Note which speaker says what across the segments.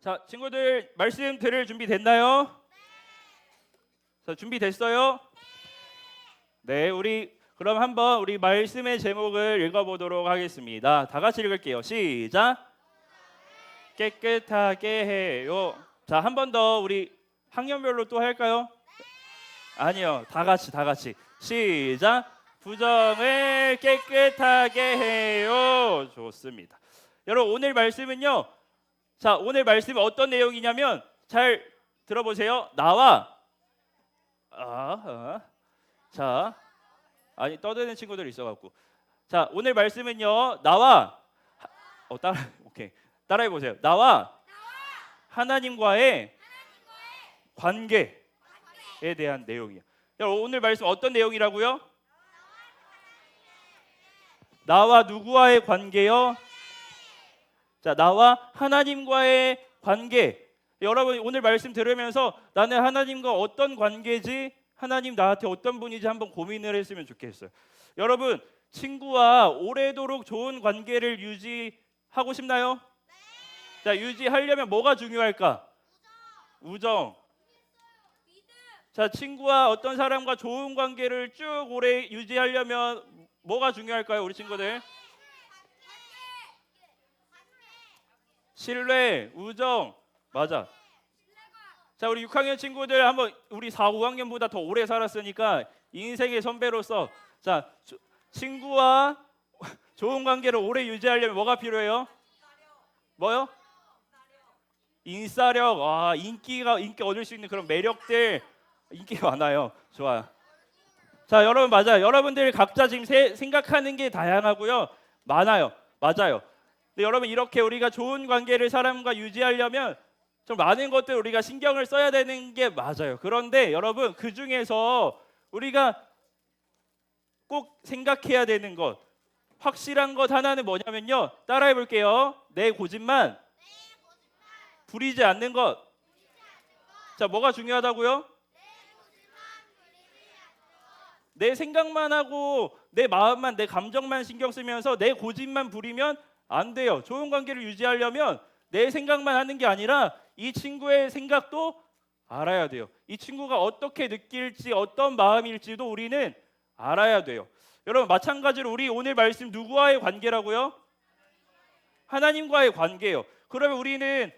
Speaker 1: 자, 친구들 말씀 들을 준비 됐나요? 자, 준비 됐어요? 네, 우리 그럼 한번 우리 말씀의 제목을 읽어보도록 하겠습니다. 다 같이 읽을게요. 시작. 깨끗하게 해요. 자, 한 번 더 우리 학년별로 또 할까요? 아니요, 다 같이 다 같이 시작. 부정을 깨끗하게 해요. 좋습니다. 여러분 오늘 말씀은요. 자, 오늘 말씀이 어떤 내용이냐면 잘 들어보세요. 나와 아, 아. 자, 아니 떠드는 친구들 있어갖고 자 오늘 말씀은요 나와 하- 어 따라 오케이 따라해 보세요 나와 하나님과의 관계에 대한 내용이에요. 여러분 오늘 말씀 어떤 내용이라고요? 나와 누구와의 관계요? 자 나와 하나님과의 관계. 여러분 오늘 말씀 들으면서 나는 하나님과 어떤 관계지? 하나님 나한테 어떤 분이지 한번 고민을 했으면 좋겠어요. 여러분 친구와 오래도록 좋은 관계를 유지하고 싶나요? 자 유지하려면 뭐가 중요할까? 우정. 자 친구와 어떤 사람과 좋은 관계를 쭉 오래 유지하려면 뭐가 중요할까요, 우리 친구들? 신뢰, 우정, 맞아. 자 우리 6학년 친구들 한번 우리 4, 5학년보다 더 오래 살았으니까 인생의 선배로서 자 조- 친구와 좋은 관계를 오래 유지하려면 뭐가 필요해요? 뭐요? 인싸력, 아 인기가 인기 얻을 수 있는 그런 매력들 인기가 많아요. 좋아요. 자 여러분 맞아요. 여러분들 각자 지금 세- 생각하는 게 다양하고요. 많아요. 맞아요. 여러분 이렇게 우리가 좋은 관계를 사람과 유지하려면 좀 많은 것들 우리가 신경을 써야 되는 게 맞아요. 그런데 여러분 그 중에서 우리가 꼭 생각해야 되는 것 확실한 것 하나는 뭐냐면요. 따라해 볼게요. 내 고집만 부리지 않는 것. 자, 뭐가 중요하다고요? 내 생각만 하고 내 마음만 내 감정만 신경 쓰면서 내 고집만 부리면 안 돼요. 좋은 관계를 유지하려면 내 생각만 하는 게 아니라 이 친구의 생각도 알아야 돼요. 이 친구가 어떻게 느낄지 어떤 마음일지도 우리는 알아야 돼요. 여러분 마찬가지로 우리 오늘 말씀 누구와의 관계라고요? 하나님과의 관계예요. 그러면 우리는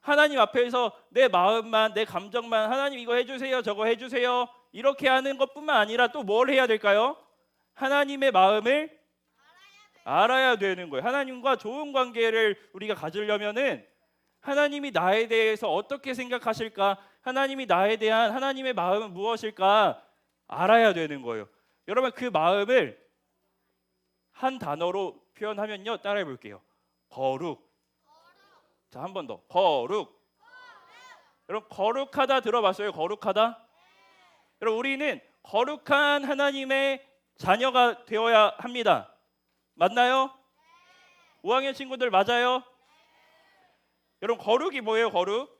Speaker 1: 하나님 앞에서 내 마음만 내 감정만 하나님 이거 해주세요 저거 해주세요 이렇게 하는 것뿐만 아니라 또 뭘 해야 될까요? 하나님의 마음을 알아야 되는 거예요. 하나님과 좋은 관계를 우리가 가지려면은 하나님이 나에 대해서 어떻게 생각하실까? 하나님이 나에 대한 하나님의 마음은 무엇일까? 알아야 되는 거예요. 여러분 그 마음을 한 단어로 표현하면요. 따라해 볼게요. 거룩. 자, 한 번 더. 거룩. 여러분 거룩하다 들어봤어요? 거룩하다? 여러분 우리는 거룩한 하나님의 자녀가 되어야 합니다. 맞나요? 5학년 친구들 맞아요? 여러분 거룩이 뭐예요? 거룩?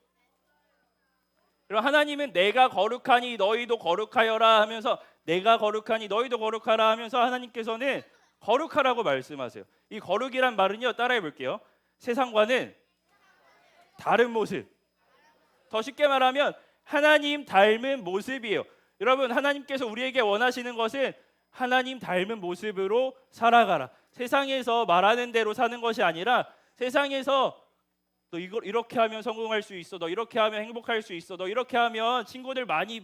Speaker 1: 여러분 하나님은 내가 거룩하니 너희도 거룩하여라 하면서 내가 거룩하니 너희도 거룩하라 하면서 하나님께서는 거룩하라고 말씀하세요. 이 거룩이란 말은요. 따라해 볼게요. 세상과는 다른 모습. 더 쉽게 말하면 하나님 닮은 모습이에요. 여러분 하나님께서 우리에게 원하시는 것은 하나님 닮은 모습으로 살아가라. 세상에서 말하는 대로 사는 것이 아니라 세상에서 너 이걸 이렇게 하면 성공할 수 있어. 너 이렇게 하면 행복할 수 있어. 너 이렇게 하면 친구들 많이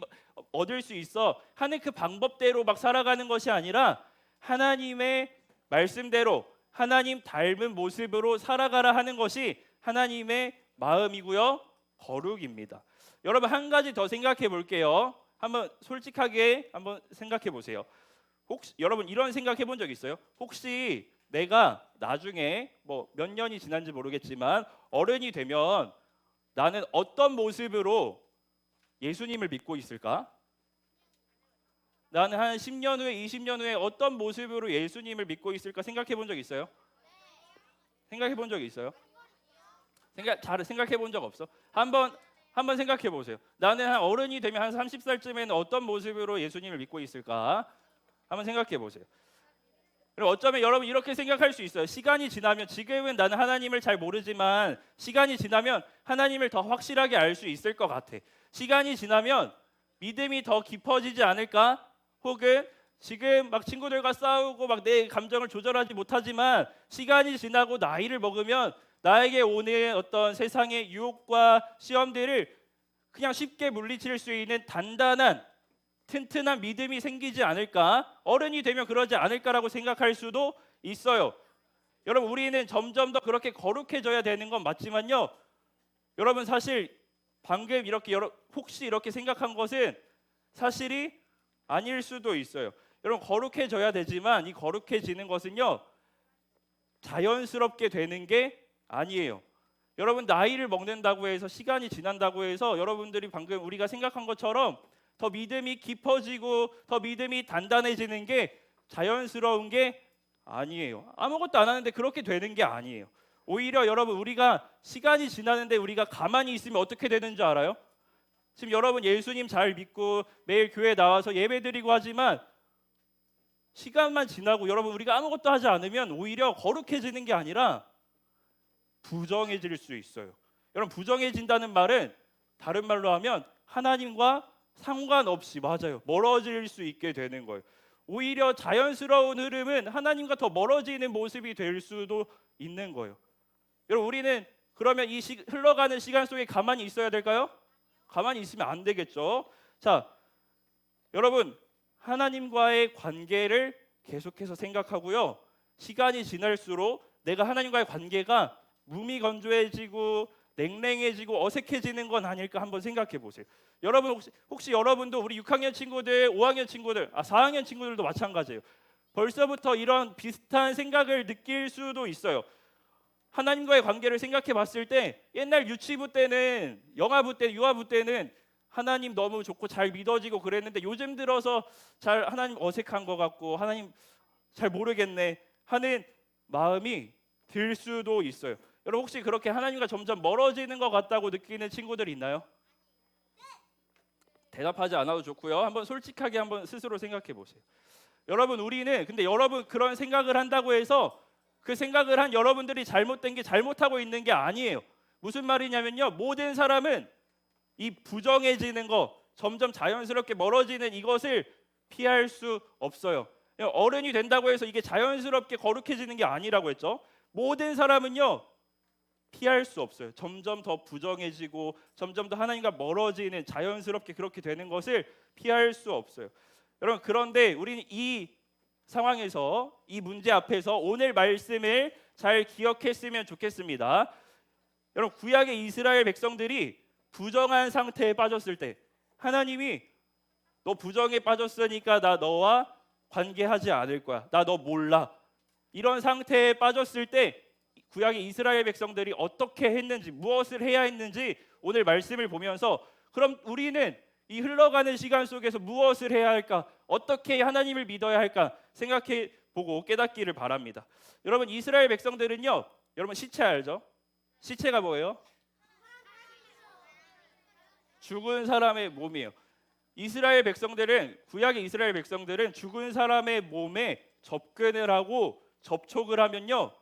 Speaker 1: 얻을 수 있어. 하는 그 방법대로 막 살아가는 것이 아니라 하나님의 말씀대로 하나님 닮은 모습으로 살아가라 하는 것이 하나님의 마음이고요. 거룩입니다. 여러분 한 가지 더 생각해 볼게요. 한번 솔직하게 한번 생각해 보세요. 혹시 여러분 이런 생각 해 본 적 있어요? 혹시 내가 나중에 뭐 몇 년이 지난지 모르겠지만 어른이 되면 나는 어떤 모습으로 예수님을 믿고 있을까? 나는 한 10년 후에 20년 후에 어떤 모습으로 예수님을 믿고 있을까 생각해 본 적 있어요? 생각해 본 적 있어요? 생각 잘 생각해 본 적 없어? 한번 한번 생각해 보세요. 나는 한 어른이 되면 한 30살쯤에는 어떤 모습으로 예수님을 믿고 있을까? 한번 생각해 보세요. 그리고 어쩌면 여러분 이렇게 생각할 수 있어요. 시간이 지나면 지금은 나는 하나님을 잘 모르지만 시간이 지나면 하나님을 더 확실하게 알 수 있을 것 같아. 시간이 지나면 믿음이 더 깊어지지 않을까? 혹은 지금 막 친구들과 싸우고 막 내 감정을 조절하지 못하지만 시간이 지나고 나이를 먹으면 나에게 오는 어떤 세상의 유혹과 시험들을 그냥 쉽게 물리칠 수 있는 단단한 튼튼한 믿음이 생기지 않을까? 어른이 되면 그러지 않을까라고 생각할 수도 있어요. 여러분 우리는 점점 더 그렇게 거룩해져야 되는 건 맞지만요. 여러분 사실 방금 이렇게 여러, 혹시 이렇게 생각한 것은 사실이 아닐 수도 있어요. 여러분 거룩해져야 되지만 이 거룩해지는 것은요 자연스럽게 되는 게 아니에요. 여러분 나이를 먹는다고 해서 시간이 지난다고 해서 여러분들이 방금 우리가 생각한 것처럼 더 믿음이 깊어지고 더 믿음이 단단해지는 게 자연스러운 게 아니에요. 아무것도 안 하는데 그렇게 되는 게 아니에요. 오히려 여러분 우리가 시간이 지나는데 우리가 가만히 있으면 어떻게 되는 줄 알아요? 지금 여러분 예수님 잘 믿고 매일 교회 나와서 예배드리고 하지만 시간만 지나고 여러분 우리가 아무것도 하지 않으면 오히려 거룩해지는 게 아니라 부정해질 수 있어요. 여러분 부정해진다는 말은 다른 말로 하면 하나님과 상관없이 맞아요. 멀어질 수 있게 되는 거예요. 오히려 자연스러운 흐름은 하나님과 더 멀어지는 모습이 될 수도 있는 거예요. 여러분 우리는 그러면 이 시, 흘러가는 시간 속에 가만히 있어야 될까요? 가만히 있으면 안 되겠죠. 자, 여러분 하나님과의 관계를 계속해서 생각하고요. 시간이 지날수록 내가 하나님과의 관계가 무미건조해지고 냉랭해지고 어색해지는 건 아닐까 한번 생각해 보세요. 여러분 혹시, 혹시 여러분도 우리 6학년 친구들, 5학년 친구들, 아 4학년 친구들도 마찬가지예요. 벌써부터 이런 비슷한 생각을 느낄 수도 있어요. 하나님과의 관계를 생각해 봤을 때 옛날 유치부 때는 영아부 때 유아부 때는 하나님 너무 좋고 잘 믿어지고 그랬는데 요즘 들어서 잘 하나님 어색한 것 같고 하나님 잘 모르겠네 하는 마음이 들 수도 있어요. 여러분 혹시 그렇게 하나님과 점점 멀어지는 것 같다고 느끼는 친구들 있나요? 대답하지 않아도 좋고요. 한번 솔직하게 한번 스스로 생각해 보세요. 여러분 우리는 근데 여러분 그런 생각을 한다고 해서 그 생각을 한 여러분들이 잘못된 게 잘못하고 있는 게 아니에요. 무슨 말이냐면요. 모든 사람은 이 부정해지는 거 점점 자연스럽게 멀어지는 이것을 피할 수 없어요. 어른이 된다고 해서 이게 자연스럽게 거룩해지는 게 아니라고 했죠. 모든 사람은요. 피할 수 없어요. 점점 더 부정해지고 점점 더 하나님과 멀어지는 자연스럽게 그렇게 되는 것을 피할 수 없어요. 여러분 그런데 우리는 이 상황에서 이 문제 앞에서 오늘 말씀을 잘 기억했으면 좋겠습니다. 여러분 구약의 이스라엘 백성들이 부정한 상태에 빠졌을 때 하나님이 너 부정에 빠졌으니까 나 너와 관계하지 않을 거야. 나 너 몰라. 이런 상태에 빠졌을 때 구약의 이스라엘 백성들이 어떻게 했는지 무엇을 해야 했는지 오늘 말씀을 보면서 그럼 우리는 이 흘러가는 시간 속에서 무엇을 해야 할까? 어떻게 하나님을 믿어야 할까? 생각해 보고 깨닫기를 바랍니다. 여러분 이스라엘 백성들은요. 여러분 시체 알죠? 시체가 뭐예요? 죽은 사람의 몸이에요. 이스라엘 백성들은 구약의 이스라엘 백성들은 죽은 사람의 몸에 접근을 하고 접촉을 하면요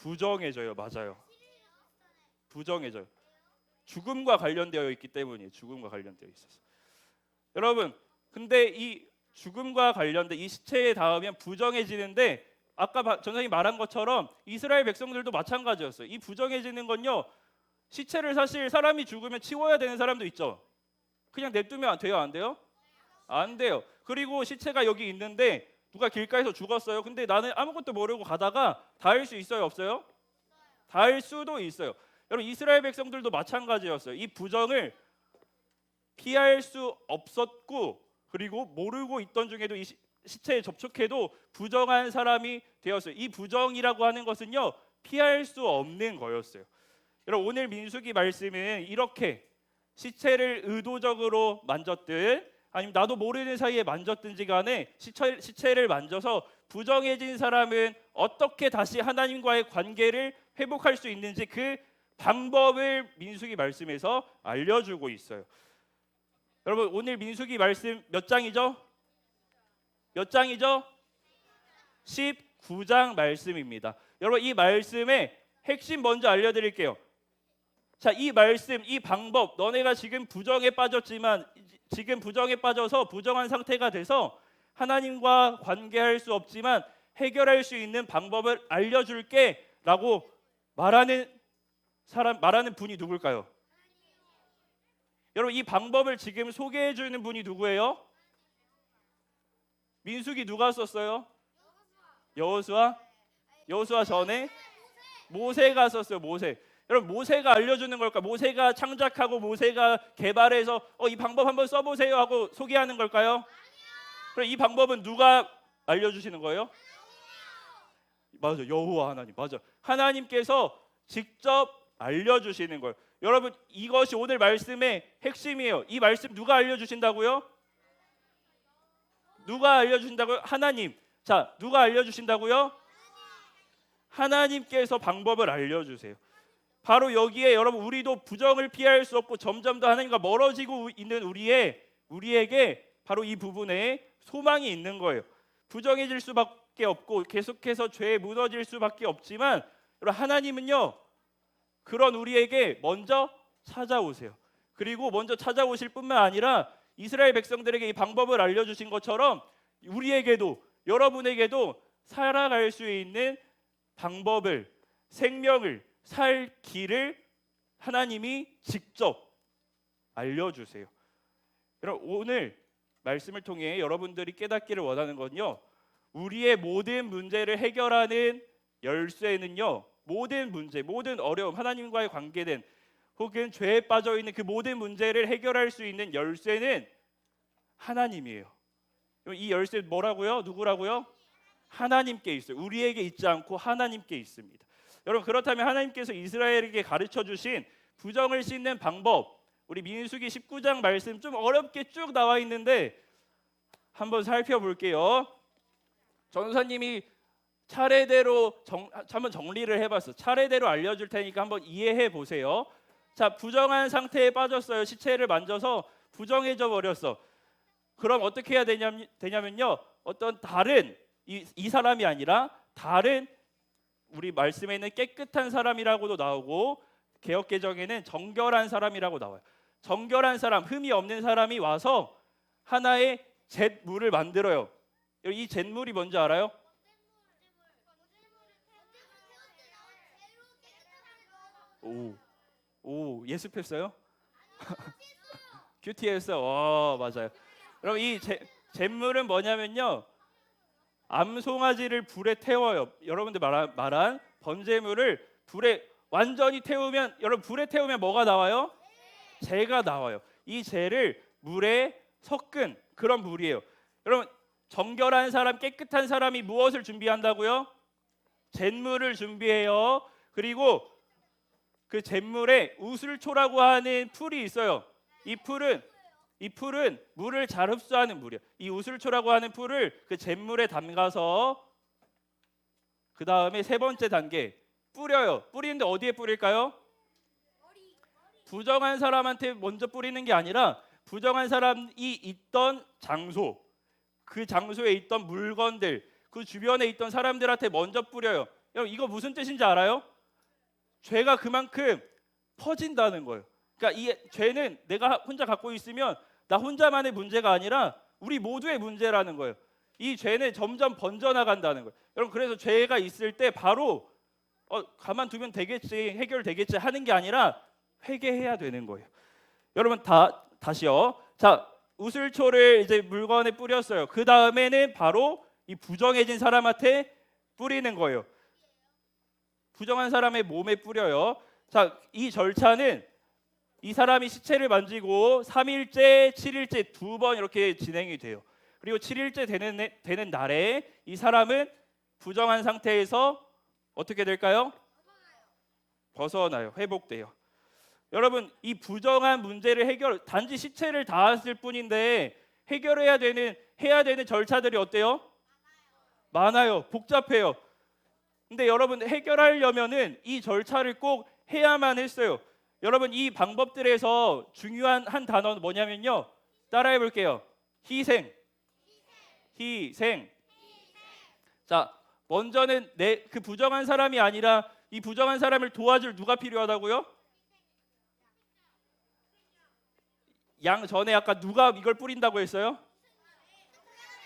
Speaker 1: 부정해져요. 맞아요. 부정해져요. 죽음과 관련되어 있기 때문이에요. 죽음과 관련되어 있어서. 여러분, 근데 이 죽음과 관련된 이 시체에 닿으면 부정해지는데 아까 전선생님 말한 것처럼 이스라엘 백성들도 마찬가지였어요. 이 부정해지는 건요. 시체를 사실 사람이 죽으면 치워야 되는 사람도 있죠. 그냥 냅두면 돼요, 안 돼요? 안 돼요. 그리고 시체가 여기 있는데 누가 길가에서 죽었어요. 근데 나는 아무것도 모르고 가다가 닿을 수 있어요, 없어요? 닿을 수도 있어요. 여러분 이스라엘 백성들도 마찬가지였어요. 이 부정을 피할 수 없었고 그리고 모르고 있던 중에도 이 시체에 접촉해도 부정한 사람이 되었어요. 이 부정이라고 하는 것은요 피할 수 없는 거였어요. 여러분 오늘 민수기 말씀은 이렇게 시체를 의도적으로 만졌든 아니면 나도 모르는 사이에 만졌든지 간에 시체, 시체를 만져서 부정해진 사람은 어떻게 다시 하나님과의 관계를 회복할 수 있는지 그 방법을 민수기 말씀에서 알려주고 있어요. 여러분 오늘 민수기 말씀 몇 장이죠? 몇 장이죠? 19장 말씀입니다. 여러분 이 말씀의 핵심 먼저 알려드릴게요. 자, 이 말씀, 이 방법, 너네가 지금 부정에 빠졌지만 지금 부정에 빠져서 부정한 상태가 돼서 하나님과 관계할 수 없지만 해결할 수 있는 방법을 알려줄게라고 말하는 사람 말하는 분이 누굴까요? 여러분 이 방법을 지금 소개해 주는 분이 누구예요? 민숙이 누가 썼어요? 여호수아? 여호수아 전에 모세가 썼어요. 모세. 여러분 모세가 알려주는 걸까? 모세가 창작하고 모세가 개발해서 어, 이 방법 한번 써보세요 하고 소개하는 걸까요? 그럼 이 방법은 누가 알려주시는 거예요? 맞아, 여호와 하나님. 맞아. 하나님께서 직접 알려주시는 걸. 여러분 이것이 오늘 말씀의 핵심이에요. 이 말씀 누가 알려주신다고요? 누가 알려주신다고요? 하나님. 자, 누가 알려주신다고요? 하나님께서 방법을 알려주세요. 바로 여기에 여러분 우리도 부정을 피할 수 없고 점점 더 하나님과 멀어지고 있는 우리의 우리에게 바로 이 부분에 소망이 있는 거예요. 부정해질 수밖에 없고 계속해서 죄에 무너질 수밖에 없지만 여러분 하나님은요 그런 우리에게 먼저 찾아오세요. 그리고 먼저 찾아오실 뿐만 아니라 이스라엘 백성들에게 이 방법을 알려주신 것처럼 우리에게도 여러분에게도 살아갈 수 있는 방법을 생명을 살 길을 하나님이 직접 알려주세요. 여러분 오늘 말씀을 통해 여러분들이 깨닫기를 원하는 건요. 우리의 모든 문제를 해결하는 열쇠는요. 모든 문제, 모든 어려움, 하나님과의 관계된 혹은 죄에 빠져 있는 그 모든 문제를 해결할 수 있는 열쇠는 하나님이에요. 이 열쇠 뭐라고요? 누구라고요? 하나님께 있어요. 우리에게 있지 않고 하나님께 있습니다. 여러분 그렇다면 하나님께서 이스라엘에게 가르쳐 주신 부정을 씻는 방법 우리 민수기 19장 말씀 좀 어렵게 쭉 나와 있는데 한번 살펴볼게요. 전사님이 차례대로 정, 한번 정리를 해봤어. 차례대로 알려줄 테니까 한번 이해해 보세요. 자 부정한 상태에 빠졌어요. 시체를 만져서 부정해져 버렸어. 그럼 어떻게 해야 되냐면, 되냐면요. 어떤 다른 이, 이 사람이 아니라 다른 우리 말씀에는 깨끗한 사람이라고도 나오고 개혁 개정에는 정결한 사람이라고 나와요. 정결한 사람, 흠이 없는 사람이 와서 하나의 잿물을 만들어요. 이 잿물이 뭔지 알아요? 오, 오 예습했어요? 큐티했어. 와 맞아요. 그럼 이 잿, 잿물은 뭐냐면요. 암송아지를 불에 태워요. 여러분들 말한, 말한 번제물을 불에 완전히 태우면 여러분 불에 태우면 뭐가 나와요? 재가 나와요. 이 재를 물에 섞은 그런 물이에요. 여러분 정결한 사람, 깨끗한 사람이 무엇을 준비한다고요? 잿물을 준비해요. 그리고 그 잿물에 우슬초라고 하는 풀이 있어요. 이 풀은 이 풀은 물을 잘 흡수하는 물이에요. 이 우슬초라고 하는 풀을 그 잿물에 담가서 그 다음에 세 번째 단계 뿌려요. 뿌리는데 어디에 뿌릴까요? 부정한 사람한테 먼저 뿌리는 게 아니라 부정한 사람이 있던 장소, 그 장소에 있던 물건들, 그 주변에 있던 사람들한테 먼저 뿌려요. 여러분 이거 무슨 뜻인지 알아요? 죄가 그만큼 퍼진다는 거예요. 그러니까 이 죄는 내가 혼자 갖고 있으면 나 혼자만의 문제가 아니라 우리 모두의 문제라는 거예요. 이 죄는 점점 번져나간다는 거예요. 여러분 그래서 죄가 있을 때 바로 어, 가만두면 되겠지 해결되겠지 하는 게 아니라 회개해야 되는 거예요. 여러분 다 다시요. 자 우슬초를 이제 물건에 뿌렸어요. 그 다음에는 바로 이 부정해진 사람한테 뿌리는 거예요. 부정한 사람의 몸에 뿌려요. 자 이 절차는 이 사람이 시체를 만지고 3일째, 7일째 두 번 이렇게 진행이 돼요. 그리고 7일째 되는 되는 날에 이 사람은 부정한 상태에서 어떻게 될까요? 벗어나요. 회복돼요. 여러분, 이 부정한 문제를 해결 단지 시체를 닿았을 뿐인데 해결해야 되는 해야 되는 절차들이 어때요? 많아요. 복잡해요. 근데 여러분 해결하려면은 이 절차를 꼭 해야만 했어요. 여러분 이 방법들에서 중요한 한 단어는 뭐냐면요. 따라해 볼게요. 희생. 희생. 자, 먼저는 내 그 부정한 사람이 아니라 이 부정한 사람을 도와줄 누가 필요하다고요? 양 전에 아까 누가 이걸 뿌린다고 했어요?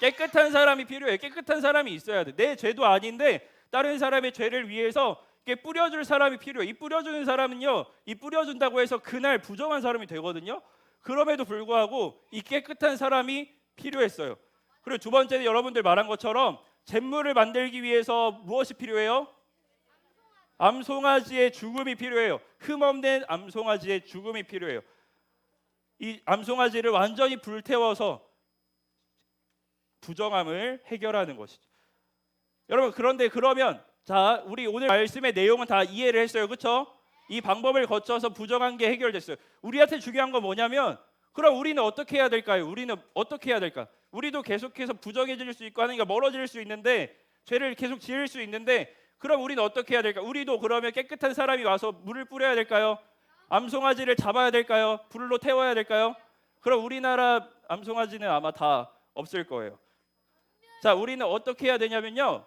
Speaker 1: 깨끗한 사람이 필요해. 깨끗한 사람이 있어야 돼. 내 죄도 아닌데 다른 사람의 죄를 위해서 이게 뿌려줄 사람이 필요해. 이 뿌려주는 사람은요, 이 뿌려준다고 해서 그날 부정한 사람이 되거든요. 그럼에도 불구하고 이 깨끗한 사람이 필요했어요. 그리고 두 번째는 여러분들 말한 것처럼 잿물을 만들기 위해서 무엇이 필요해요? 암송아지의 죽음이 필요해요. 흠없는 암송아지의 죽음이 필요해요. 이 암송아지를 완전히 불태워서 부정함을 해결하는 것이죠. 여러분 그런데 그러면 자 우리 오늘 말씀의 내용은 다 이해를 했어요, 그렇죠? 이 방법을 거쳐서 부정한 게 해결됐어요. 우리한테 중요한 건 뭐냐면 그럼 우리는 어떻게 해야 될까요? 우리는 어떻게 해야 될까? 우리도 계속해서 부정해질 수 있고 하니까 멀어질 수 있는데 죄를 계속 지을 수 있는데 그럼 우리는 어떻게 해야 될까? 우리도 그러면 깨끗한 사람이 와서 물을 뿌려야 될까요? 암송아지를 잡아야 될까요? 불로 태워야 될까요? 그럼 우리나라 암송아지는 아마 다 없을 거예요. 자, 우리는 어떻게 해야 되냐면요.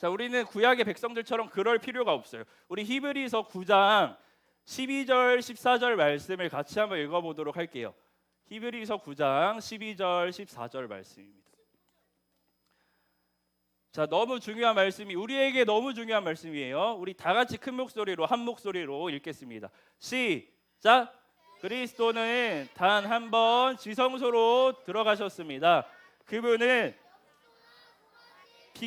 Speaker 1: 자, 우리는 구약의 백성들처럼 그럴 필요가 없어요. 우리 히브리서 9장 12절 14절 말씀을 같이 한번 읽어 보도록 할게요. 히브리서 9장 12절 14절 말씀입니다. 자, 너무 중요한 말씀이 우리에게 너무 중요한 말씀이에요. 우리 다 같이 큰 목소리로 한 목소리로 읽겠습니다. 시작. 그리스도는 단 한 번 지성소로 들어가셨습니다. 그분은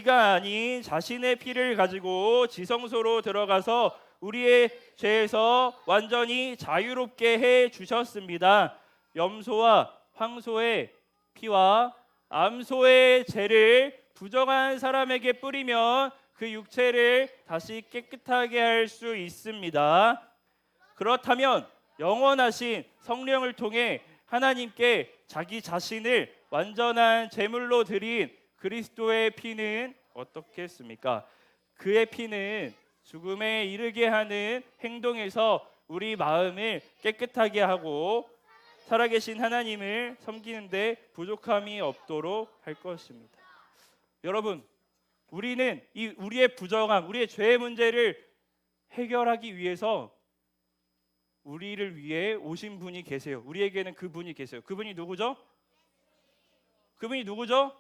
Speaker 1: 아닌 자신의 피를 가지고 지성소로 들어가서 우리의 죄에서 완전히 자유롭게 해 주셨습니다. 염소와 황소의 피와 암소의 죄를 부정한 사람에게 뿌리면 그 육체를 다시 깨끗하게 할 수 있습니다. 그렇다면 영원하신 성령을 통해 하나님께 자기 자신을 완전한 제물로 드린 그리스도의 피는 어떻겠습니까? 그의 피는 죽음에 이르게 하는 행동에서 우리 마음을 깨끗하게 하고 살아계신 하나님을 섬기는데 부족함이 없도록 할 것입니다. 여러분, 우리는 이 우리의 부정함, 우리의 죄의 문제를 해결하기 위해서 우리를 위해 오신 분이 계세요. 우리에게는 그분이 계세요. 그분이 누구죠? 그분이 누구죠?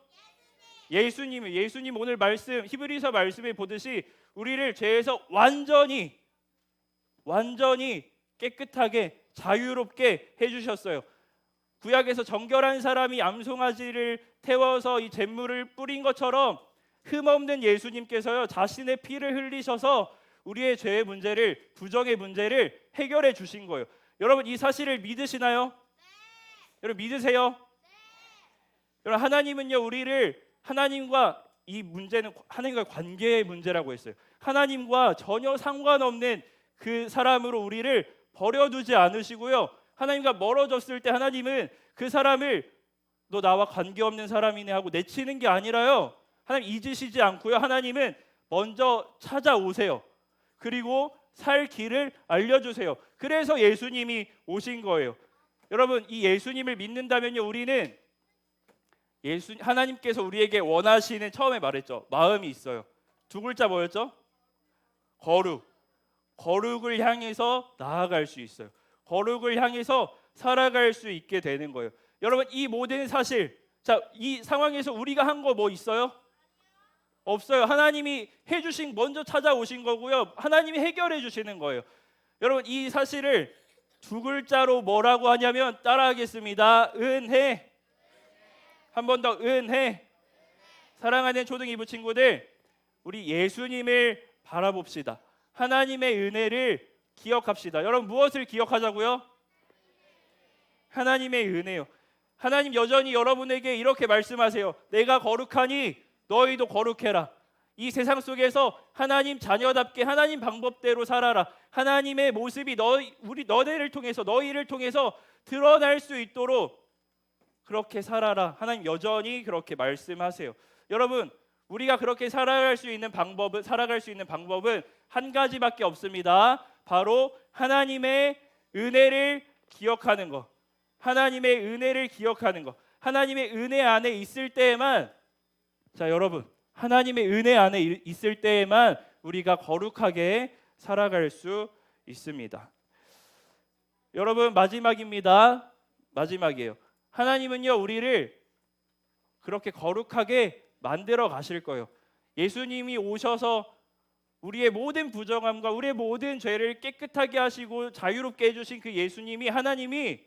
Speaker 1: 예수님이 예수님 오늘 말씀 히브리서 말씀에 보듯이 우리를 죄에서 완전히 완전히 깨끗하게 자유롭게 해 주셨어요. 구약에서 정결한 사람이 암송아지를 태워서 이 잿물을 뿌린 것처럼 흠 없는 예수님께서요 자신의 피를 흘리셔서 우리의 죄의 문제를 부정의 문제를 해결해 주신 거예요. 여러분 이 사실을 믿으시나요? 여러분 믿으세요? 여러분 하나님은요 우리를 하나님과 이 문제는 하나님과 관계의 문제라고 했어요. 하나님과 전혀 상관없는 그 사람으로 우리를 버려두지 않으시고요. 하나님과 멀어졌을 때 하나님은 그 사람을 너 나와 관계없는 사람이네 하고 내치는 게 아니라요. 하나님 잊으시지 않고요. 하나님은 먼저 찾아오세요. 그리고 살 길을 알려주세요. 그래서 예수님이 오신 거예요. 여러분 이 예수님을 믿는다면요 우리는 예수 하나님께서 우리에게 원하시는 처음에 말했죠 마음이 있어요. 두 글자 뭐였죠? 거룩. 거룩을 향해서 나아갈 수 있어요. 거룩을 향해서 살아갈 수 있게 되는 거예요. 여러분 이 모든 사실 자 이 상황에서 우리가 한 거 뭐 있어요? 없어요. 하나님이 해 주신 먼저 찾아오신 거고요. 하나님이 해결해 주시는 거예요. 여러분 이 사실을 두 글자로 뭐라고 하냐면 따라하겠습니다. 은혜. 한 번 더 은혜. 사랑하는 초등 이부 친구들, 우리 예수님을 바라봅시다. 하나님의 은혜를 기억합시다. 여러분 무엇을 기억하자고요? 하나님의 은혜요. 하나님 여전히 여러분에게 이렇게 말씀하세요. 내가 거룩하니 너희도 거룩해라. 이 세상 속에서 하나님 자녀답게 하나님 방법대로 살아라. 하나님의 모습이 너희 우리 너네를 통해서 너희를 통해서 드러날 수 있도록 그렇게 살아라. 하나님 여전히 그렇게 말씀하세요. 여러분, 우리가 그렇게 살아갈 수 있는 방법은 살아갈 수 있는 방법은 한 가지밖에 없습니다. 바로 하나님의 은혜를 기억하는 것. 하나님의 은혜를 기억하는 것. 하나님의 은혜 안에 있을 때에만 자, 여러분. 하나님의 은혜 안에 이- 있을 때에만 우리가 거룩하게 살아갈 수 있습니다. 여러분 마지막입니다. 마지막이에요. 하나님은요 우리를 그렇게 거룩하게 만들어 가실 거예요. 예수님이 오셔서 우리의 모든 부정함과 우리의 모든 죄를 깨끗하게 하시고 자유롭게 해주신 그 예수님이 하나님이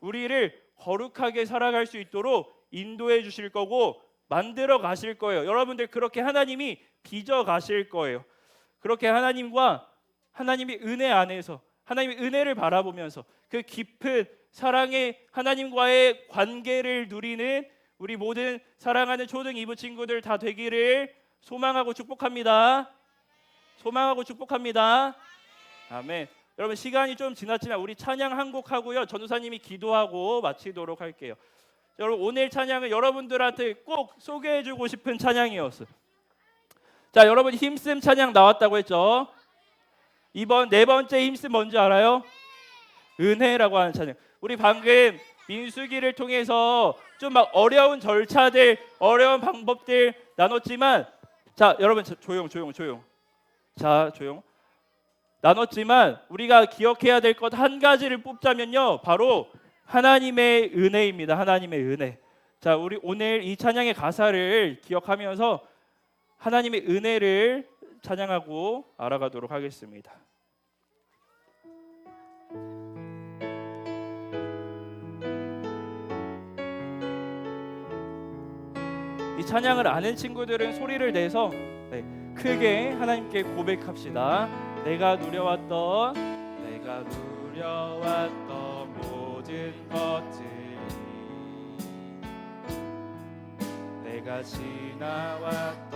Speaker 1: 우리를 거룩하게 살아갈 수 있도록 인도해 주실 거고 만들어 가실 거예요. 여러분들 그렇게 하나님이 빚어 가실 거예요. 그렇게 하나님과 하나님의 은혜 안에서 하나님의 은혜를 바라보면서 그 깊은 사랑의 하나님과의 관계를 누리는 우리 모든 사랑하는 초등 이부 친구들 다 되기를 소망하고 축복합니다. 소망하고 축복합니다. 아멘. 여러분 시간이 좀 지났지만 우리 찬양 한 곡 하고요. 전우사님이 기도하고 마치도록 할게요. 여러분 오늘 찬양은 여러분들한테 꼭 소개해 주고 싶은 찬양이었어요. 자, 여러분 힘씀 찬양 나왔다고 했죠. 이번 네 번째 힘씀 뭔지 알아요? 은혜라고 하는 찬양. 우리 방금 민수기를 통해서 좀 막 어려운 절차들, 어려운 방법들 나눴지만, 자, 여러분 저- 조용, 조용, 조용. 자, 조용. 나눴지만 우리가 기억해야 될 것 한 가지를 뽑자면요, 바로 하나님의 은혜입니다. 하나님의 은혜. 자, 우리 오늘 이 찬양의 가사를 기억하면서 하나님의 은혜를 찬양하고 알아가도록 하겠습니다. 이 찬양을 아는 친구들은 소리를 내서 네, 크게 하나님께 고백합시다. 내가 누려왔던 내가 누려왔던 모든 것들이 내가 지나왔던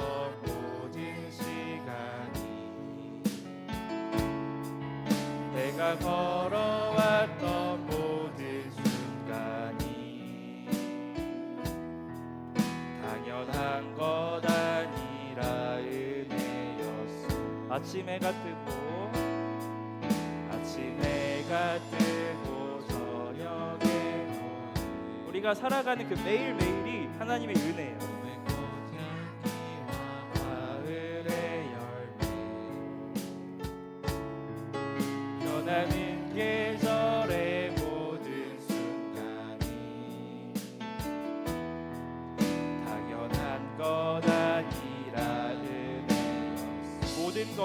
Speaker 1: 모든 시간이 내가 걸어왔던 당연한 것 아니라 은혜였어 아침 해가 뜨고 아침 해가 뜨고 저녁에 너는 우리가 살아가는 그 매일매일이 하나님의 은혜예요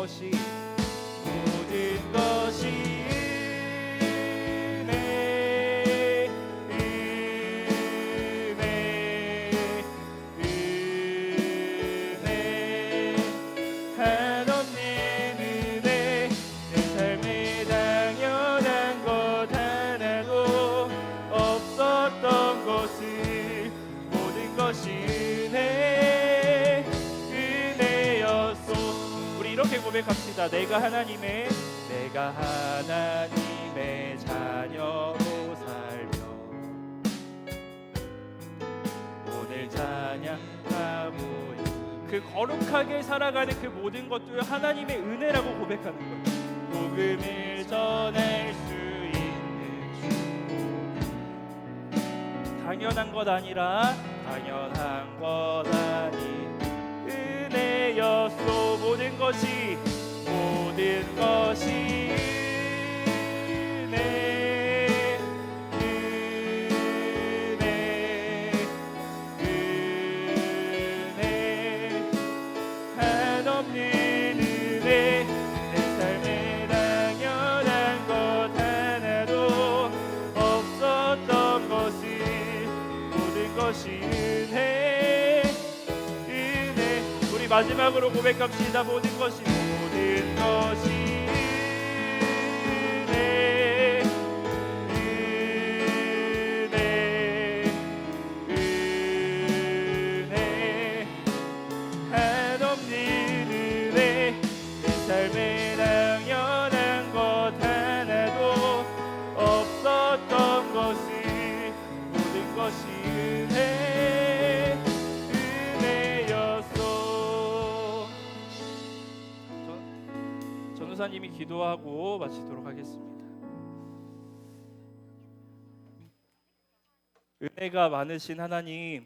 Speaker 1: 것이 내가 하나님의 내가 하나님의 자녀로 살며 오늘 찬양하고 그 거룩하게 살아가는 그 모든 것도 하나님의 은혜라고 고백하는 거예요. 복음을 전할 수 있는 주 당연한 것 아니라 당연한 것 아닌 은혜였소 모든 것이 모든 것이 마지막으로 고백합시다. 모든 것이 모든 것이 전- 전우사님이 기도하고 마치도록 하겠습니다 은혜가 많으신 하나님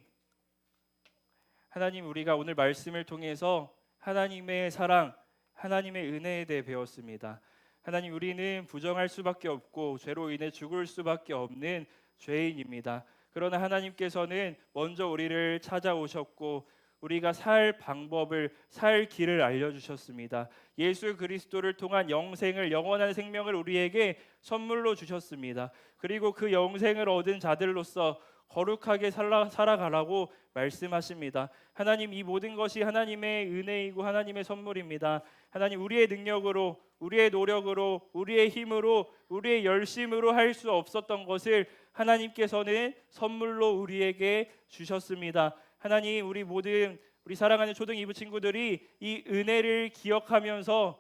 Speaker 1: 하나님 우리가 오늘 말씀을 통해서 하나님의 사랑, 하나님의 은혜에 대해 배웠습니다. 하나님 우리는 부정할 수밖에 없고 죄로 인해 죽을 수밖에 없는 죄인입니다. 그러나 하나님께서는 먼저 우리를 찾아오셨고 우리가 살 방법을 살 길을 알려 주셨습니다. 예수 그리스도를 통한 영생을 영원한 생명을 우리에게 선물로 주셨습니다. 그리고 그 영생을 얻은 자들로서 거룩하게 살아, 살아가라고 말씀하십니다. 하나님 이 모든 것이 하나님의 은혜이고 하나님의 선물입니다. 하나님 우리의 능력으로 우리의 노력으로 우리의 힘으로 우리의 열심으로 할 수 없었던 것을 하나님께서는 선물로 우리에게 주셨습니다. 하나님 우리 모든 우리 사랑하는 초등 2부 친구들이 이 은혜를 기억하면서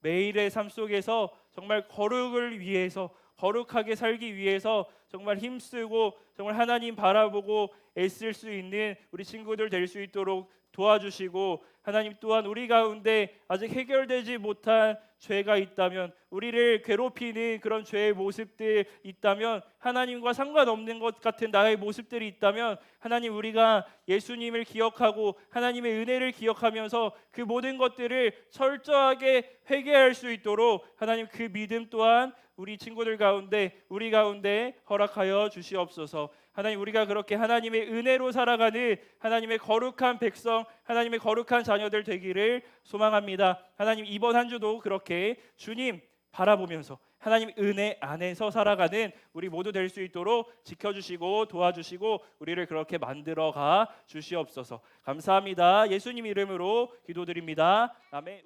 Speaker 1: 매일의 삶 속에서 정말 거룩을 위해서 거룩하게 살기 위해서 정말 힘쓰고 정말 하나님 바라보고 애쓸 수 있는 우리 친구들 될 수 있도록 도와주시고 하나님 또한 우리 가운데 아직 해결되지 못한 죄가 있다면 우리를 괴롭히는 그런 죄의 모습들 있다면 하나님과 상관없는 것 같은 나의 모습들이 있다면 하나님 우리가 예수님을 기억하고 하나님의 은혜를 기억하면서 그 모든 것들을 철저하게 회개할 수 있도록 하나님 그 믿음 또한 우리 친구들 가운데 우리 가운데 허락하여 주시옵소서. 하나님 우리가 그렇게 하나님의 은혜로 살아가는 하나님의 거룩한 백성, 하나님의 거룩한 자녀들 되기를 소망합니다. 하나님 이번 한 주도 그렇게 주님 바라보면서 하나님 은혜 안에서 살아가는 우리 모두 될 수 있도록 지켜주시고 도와주시고 우리를 그렇게 만들어가 주시옵소서. 감사합니다. 예수님 이름으로 기도드립니다. 아멘.